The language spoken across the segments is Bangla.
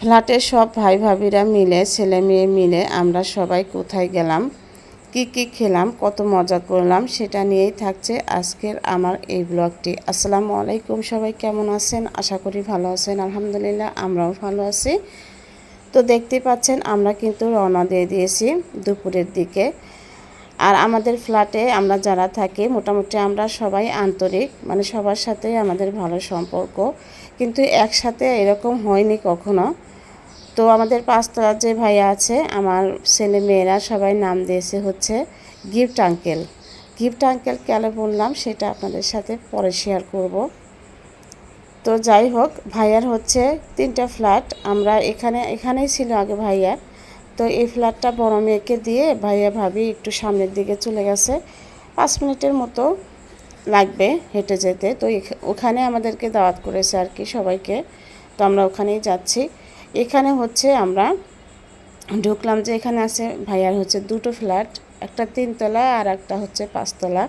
ফ্ল্যাটের সব ভাই ভাবিরা মিলে, ছেলে মেয়ে মিলে আমরা সবাই কোথায় গেলাম, কি কি খেলাম, কত মজা করলাম সেটা নিয়েই থাকছে আজকের আমার এই ব্লগটি। আসসালামু আলাইকুম, সবাই কেমন আছেন? আশা করি ভালো আছেন, আলহামদুলিল্লাহ আমরাও ভালো আছি। তো দেখতে পাচ্ছেন আমরা কিন্তু রওনা দিয়ে দিয়েছি দুপুরের দিকে। আর আমাদের ফ্ল্যাটে আমরা যারা থাকি, মোটামুটি আমরা সবাই আন্তরিক মানে সবার সাথেই আমাদের ভালো সম্পর্ক। কিন্তু একসাথে এরকম হয়নি কখনো। তো আমাদের পাঁচতলার যে ভাইয়া আছে, আমার ছেলে মেয়েরা সবাই নাম দিয়েছে হচ্ছে গিফট আঙ্কেল। গিফট আঙ্কেল কেন বললাম সেটা আপনাদের সাথে পরে শেয়ার করব। তো যাই হোক, ভাইয়ার হচ্ছে তিনটা ফ্ল্যাট আমরা এখানে, এখানেই ছিল আগে ভাইয়া। তো এই ফ্ল্যাটটা বড় মেয়েকে দিয়ে ভাইয়া ভাবি একটু সামনের দিকে চলে গেছে, পাঁচ মিনিটের মতো লাগবে হেঁটে যেতে। তো ওখানে আমাদেরকে দাওয়াত করেছে আর কি সবাইকে। তো আমরা ওখানেই যাচ্ছি। এখানে হচ্ছে আমরা ঢুকলাম যে এখানে আছে ভাইয়ার হচ্ছে দুটো ফ্ল্যাট, একটা তিনতলা আর একটা হচ্ছে পাঁচতলা।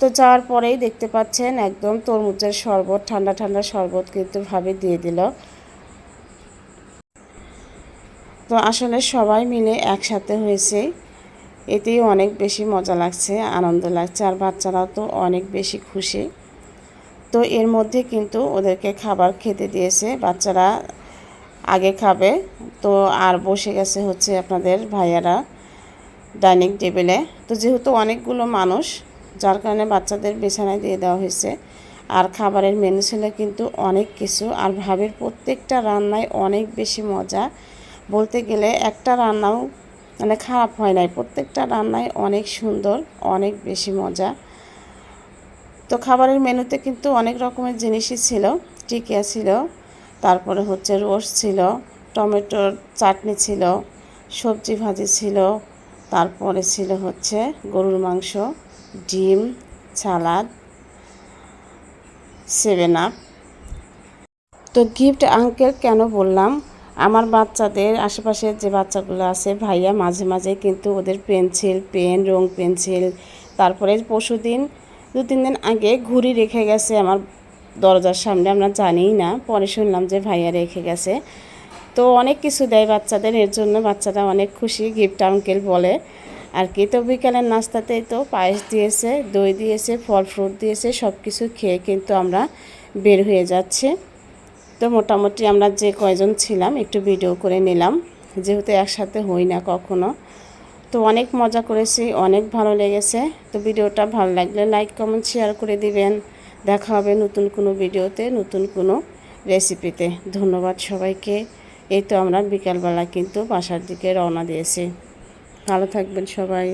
তো যাওয়ার পরেই দেখতে পাচ্ছেন একদম তরমুজের শরবত, ঠান্ডা ঠান্ডা শরবত কিন্তু ভাবে দিয়ে দিল। তো আসলে সবাই মিলে একসাথে হয়েছে। এতেই অনেক বেশি মজা লাগছে, আনন্দ লাগছে, আর বাচ্চারাও তো অনেক বেশি খুশি। তো এর মধ্যে কিন্তু ওদেরকে খাবার খেতে দিয়েছে, বাচ্চারা আগে খাবে। তো আর বসে গেছে হচ্ছে আপনাদের ভাইয়ারা ডাইনিং টেবিলে। তো যেহেতু অনেকগুলো মানুষ, যার কারণে বাচ্চাদের বিছানায় দিয়ে দেওয়া হয়েছে। আর খাবারের মেনু ছিল কিন্তু অনেক কিছু। আর ভাবের প্রত্যেকটা রান্নায় অনেক বেশি মজা। বলতে গেলে একটা রান্নাও মানে খারাপ হয় নাই। প্রত্যেকটা রান্নায় অনেক সুন্দর, অনেক বেশি মজা। তো খাবারের মেনুতে কিন্তু অনেক রকমের জিনিসই ছিল, টিকিয়া ছিল তারপরে হচ্ছে রোস্ট ছিল, টমেটোর চাটনি ছিল, সবজি ভাজি ছিল, তারপরে ছিল হচ্ছে গরুর মাংস, ডিম, সালাদ সেভেন আপ তো গিফট আঙ্কেল কেন বললাম? আমার বাচ্চাদের আশেপাশের যে বাচ্চাগুলো আছে, ভাইয়া মাঝে মাঝে কিন্তু ওদের পেন্সিল, পেন রং পেন্সিল, তারপরে পরশুদিন দু তিন দিন আগে ঘুড়ি রেখে গেছে আমার দরজার সামনে আমরা জানিই না। পরে শুনলাম যে ভাইয়া রেখে গেছে। তো অনেক কিছু দেয় বাচ্চাদের, এর জন্য বাচ্চারা অনেক খুশি, গিফট আঙ্কেল বলে। আর কি, তো বিকালের নাস্তাতেই তো পায়েস দিয়েছে, দই দিয়েছে, ফল ফ্রুট দিয়েছে সব কিছু খেয়ে কিন্তু আমরা বের হয়ে যাচ্ছে। তো মোটামুটি আমরা যে কয়জন ছিলাম, একটু ভিডিও করে নিলাম। যেহেতু একসাথে হই না কখনো। তো অনেক মজা করেছি, অনেক ভালো লেগেছে। তো ভিডিওটা ভালো লাগলে লাইক, কমেন্ট শেয়ার করে দিবেন। দেখা হবে নতুন কোনো ভিডিওতে, নতুন কোনো রেসিপিতে ধন্যবাদ সবাইকে। এই তো আমরা বিকালবেলা কিন্তু বাসার দিকে রওনা দিয়েছি। ভালো থাকবেন সবাই।